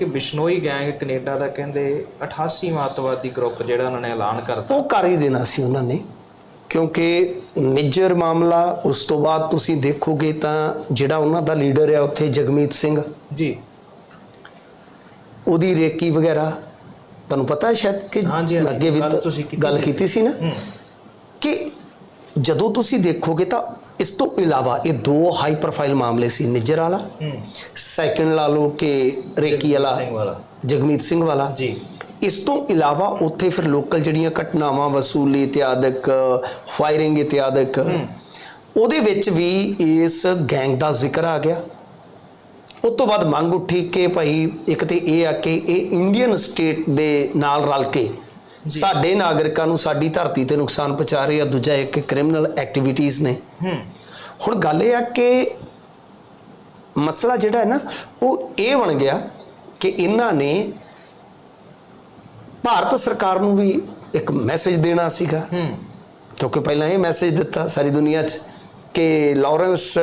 ਕਿ Bishnoi gang Canada ਦਾ ਕਹਿੰਦੇ 88 ਅੱਤਵਾਦੀ ਗਰੁੱਪ ਜਿਹੜਾ ਉਹਨਾਂ ਨੇ ਐਲਾਨ ਕਰਤਾ ਉਹ ਕਰ ਹੀ ਦੇਣਾ ਸੀ ਉਹਨਾਂ ਨੇ ਕਿਉਂਕਿ ਨਿੱਜਰ ਮਾਮਲਾ ਉਸ ਤੋਂ ਬਾਅਦ ਤੁਸੀਂ ਦੇਖੋਗੇ ਤਾਂ ਜਿਹੜਾ ਉਹਨਾਂ ਦਾ ਲੀਡਰ ਹੈ ਉੱਥੇ ਜਗਮੀਤ ਸਿੰਘ ਜੀ ਉਹਦੀ ਰੇਕੀ ਵਗੈਰਾ ਤੁਹਾਨੂੰ ਪਤਾ ਹੈ ਸ਼ਾਇਦ ਕਿ ਅੱਗੇ ਵੀ ਗੱਲ ਕੀਤੀ ਗੱਲ ਸੀ। ਕੀਤੀ ਸੀ ਨਾ। ਕਿ ਜਦੋਂ ਤੁਸੀਂ ਦੇਖੋਗੇ ਤਾਂ ਇਸ ਤੋਂ ਇਲਾਵਾ ਇਹ ਦੋ ਹਾਈ ਪ੍ਰੋਫਾਈਲ ਮਾਮਲੇ ਸੀ ਨਿੱਜਰ ਵਾਲਾ ਸੈਕੰਡ ਲਾ ਲਓ ਕਿ ਰੇਕੀ ਵਾਲਾ ਜਗਮੀਤ ਸਿੰਘ ਵਾਲਾ। ਜੀ। ਇਸ ਤੋਂ ਇਲਾਵਾ ਉੱਥੇ ਫਿਰ ਲੋਕਲ ਜਿਹੜੀਆਂ ਘਟਨਾਵਾਂ ਵਸੂਲੀ ਇਤਿਆਦਿਕ ਫਾਇਰਿੰਗ ਇਤਿਆਦਿਕ ਉਹਦੇ ਵਿੱਚ ਵੀ ਇਸ ਗੈਂਗ ਦਾ ਜ਼ਿਕਰ ਆ ਗਿਆ। ਉਸ ਤੋਂ ਬਾਅਦ ਮੰਗ ਉੱਠੀ ਕਿ ਭਾਈ ਇੱਕ ਤੇ ਇਹ ਆ ਕਿ ਇਹ ਇੰਡੀਅਨ ਸਟੇਟ ਦੇ ਨਾਲ ਰਲ ਕੇ ਸਾਡੇ ਨਾਗਰਿਕਾਂ ਨੂੰ ਸਾਡੀ ਧਰਤੀ ਤੇ ਨੁਕਸਾਨ ਪਹੁੰਚਾ ਰਹੇ ਆ ਦੂਜਾ ਇੱਕ ਕ੍ਰਿਮੀਨਲ ਐਕਟੀਵਿਟੀਜ਼ ਨੇ। ਹੁਣ ਗੱਲ ਇਹ ਆ ਕਿ ਮਸਲਾ ਜਿਹੜਾ ਹੈ ਨਾ ਉਹ ਇਹ ਬਣ ਗਿਆ ਕਿ ਇਹਨਾਂ ਨੇ ਭਾਰਤ ਸਰਕਾਰ ਨੂੰ ਵੀ ਇੱਕ ਮੈਸੇਜ ਦੇਣਾ ਸੀਗਾ। ਕਿਉਂਕਿ ਪਹਿਲਾਂ ਇਹ ਮੈਸੇਜ ਦਿੱਤਾ ਸਾਰੀ ਦੁਨੀਆ 'ਚ ਕਿ ਲਾਰੈਂਸ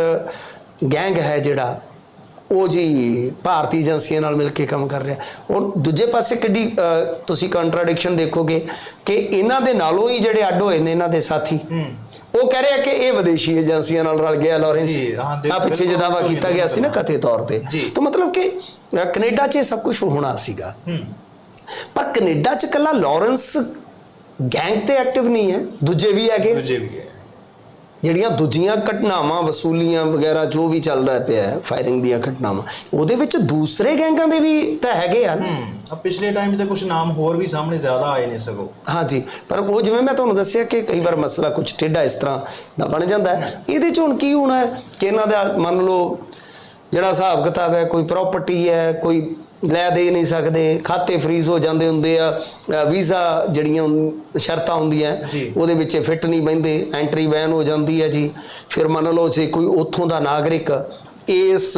ਗੈਂਗ ਹੈ ਜਿਹੜਾ ਉਹ ਜੀ ਭਾਰਤੀ ਏਜੰਸੀਆਂ ਨਾਲ ਮਿਲ ਕੇ ਕੰਮ ਕਰ ਰਿਹਾ। ਔਰ ਦੂਜੇ ਪਾਸੇ ਕਿੱਡੀ ਤੁਸੀਂ ਕੰਟਰਾਡਿਕਸ਼ਨ ਦੇਖੋਗੇ ਕਿ ਇਹਨਾਂ ਦੇ ਨਾਲੋਂ ਹੀ ਜਿਹੜੇ ਅੱਡ ਹੋਏ ਨੇ ਇਹਨਾਂ ਦੇ ਸਾਥੀ ਉਹ ਕਹਿ ਰਿਹਾ ਕਿ ਇਹ ਵਿਦੇਸ਼ੀ ਏਜੰਸੀਆਂ ਨਾਲ ਰਲ ਗਿਆ ਲਾਰੈਂਸ। ਜੀ, ਹਾਂ, ਪਿੱਛੇ ਜੇ ਦਾਵਾ ਬਿਲਕੁਲ, ਕੀਤਾ ਗਿਆ ਸੀ ਨਾ ਕਥੇ ਤੌਰ ਤੇ। ਤਾਂ ਮਤਲਬ ਕਿ ਕੈਨੇਡਾ 'ਚ ਇਹ ਸਭ ਕੁਝ ਹੋਣਾ ਸੀਗਾ। ਪਰ ਕੈਨੇਡਾ 'ਚ ਕੱਲਾ ਲਾਰੈਂਸ ਗੈਂਗ ਤੇ ਐਕਟਿਵ ਨਹੀਂ ਹੈ ਦੂਜੇ ਵੀ ਹੈਗੇ। ਦੂਜੇ ਵੀ ਹੈ। ਜਿਹੜੀਆਂ ਦੂਜੀਆਂ ਘਟਨਾਵਾਂ ਵਸੂਲੀਆਂ ਵਗੈਰਾ ਜੋ ਵੀ ਚੱਲਦਾ ਪਿਆ ਹੈ ਫਾਇਰਿੰਗ ਦੀਆਂ ਘਟਨਾਵਾਂ ਉਹਦੇ ਵਿੱਚ ਦੂਸਰੇ ਗੈਂਗਾਂ ਦੇ ਵੀ ਤਾਂ ਹੈਗੇ ਆ ਨਾ। ਆ ਪਿਛਲੇ ਟਾਈਮ ਤੇ ਕੁਝ ਨਾਮ ਹੋਰ ਵੀ ਸਾਹਮਣੇ ਜ਼ਿਆਦਾ ਆਏ ਨੇ ਸਗੋਂ। ਹਾਂਜੀ ਪਰ ਉਹ ਜਿਵੇਂ ਮੈਂ ਤੁਹਾਨੂੰ ਦੱਸਿਆ ਕਿ ਕਈ ਵਾਰ ਮਸਲਾ ਕੁਝ ਟੇਢਾ ਇਸ ਤਰ੍ਹਾਂ ਦਾ ਬਣ ਜਾਂਦਾ ਹੈ। ਇਹਦੇ ਚ ਹੁਣ ਕੀ ਹੋਣਾ ਹੈ ਕਿ ਇਹਨਾਂ ਦਾ ਮੰਨ ਲਓ ਜਿਹੜਾ ਹਿਸਾਬ ਕਿਤਾਬ ਹੈ ਕੋਈ ਪ੍ਰਾਪਰਟੀ ਹੈ ਕੋਈ ਲੈ ਦੇ ਨਹੀਂ ਸਕਦੇ ਖਾਤੇ ਫ੍ਰੀਜ਼ ਹੋ ਜਾਂਦੇ ਹੁੰਦੇ ਆ ਵੀਜ਼ਾ ਜਿਹੜੀਆਂ ਸ਼ਰਤਾਂ ਹੁੰਦੀਆਂ। ਉਹਦੇ ਵਿੱਚ ਫਿੱਟ ਨਹੀਂ ਬੈਂਦੇ ਐਂਟਰੀ ਬੈਨ ਹੋ ਜਾਂਦੀ ਹੈ ਜੀ ਫਿਰ ਮੰਨ ਲਓ ਜੇ ਕੋਈ ਉੱਥੋਂ ਦਾ ਨਾਗਰਿਕ ਇਸ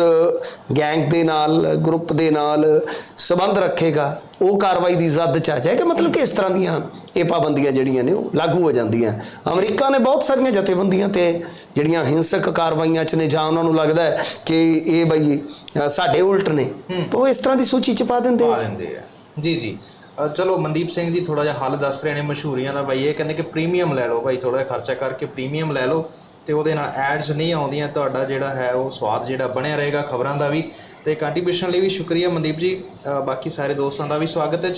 ਗੈਂਗ ਦੇ ਨਾਲ ਗਰੁੱਪ ਦੇ ਨਾਲ ਸਬੰਧ ਰੱਖੇਗਾ ਉਹ ਕਾਰਵਾਈ ਦੀ ਜ਼ੱਦ ਚ ਆ ਜਾਏਗਾ। ਮਤਲਬ ਕਿ ਇਸ ਤਰ੍ਹਾਂ ਦੀਆਂ ਇਹ ਪਾਬੰਦੀਆਂ ਜਿਹੜੀਆਂ ਨੇ ਉਹ ਲਾਗੂ ਹੋ ਜਾਂਦੀਆਂ। ਅਮਰੀਕਾ ਨੇ ਬਹੁਤ ਸਾਰੀਆਂ ਜਥੇਬੰਦੀਆਂ ਤੇ ਜਿਹੜੀਆਂ ਹਿੰਸਕ ਕਾਰਵਾਈਆਂ ਚ ਨੇ ਜਾਂ ਉਹਨਾਂ ਨੂੰ ਲੱਗਦਾ ਹੈ ਕਿ ਇਹ ਬਈ ਸਾਡੇ ਉਲਟ ਨੇ। ਤਾਂ ਉਹ ਇਸ ਤਰ੍ਹਾਂ ਦੀ ਸੂਚੀ ਚ ਪਾ ਦਿੰਦੇ ਆ। ਦਿੰਦੇ ਆ। ਜੀ ਜੀ। ਚਲੋ ਮਨਦੀਪ ਸਿੰਘ ਜੀ ਥੋੜਾ ਜਿਹਾ ਹੱਲ ਦੱਸ ਰਹੇ ਨੇ ਮਸ਼ਹੂਰੀਆਂ ਦਾ। ਬਾਈ ਇਹ ਕਹਿੰਦੇ ਕਿ ਪ੍ਰੀਮੀਅਮ ਲੈ ਲਓ। ਭਾਈ ਥੋੜਾ ਜਿਹਾ ਖਰਚਾ ਕਰਕੇ ਪ੍ਰੀਮੀਅਮ ਲੈ ਲਓ। ਤੇ ਉਹਦੇ ਨਾਲ ਐਡਸ ਨਹੀਂ ਆਉਂਦੀਆਂ, ਤੁਹਾਡਾ ਜਿਹੜਾ ਹੈ ਉਹ ਸਵਾਦ ਜਿਹੜਾ ਬਣਿਆ ਰਹੇਗਾ ਖਬਰਾਂ ਦਾ ਵੀ। ਤੇ ਕੰਟਰੀਬਿਊਸ਼ਨ ਲਈ ਵੀ ਸ਼ੁਕਰੀਆ ਮਨਦੀਪ ਜੀ। ਬਾਕੀ ਸਾਰੇ ਦੋਸਤਾਂ ਦਾ ਵੀ ਸਵਾਗਤ ਹੈ। ਚਲੋ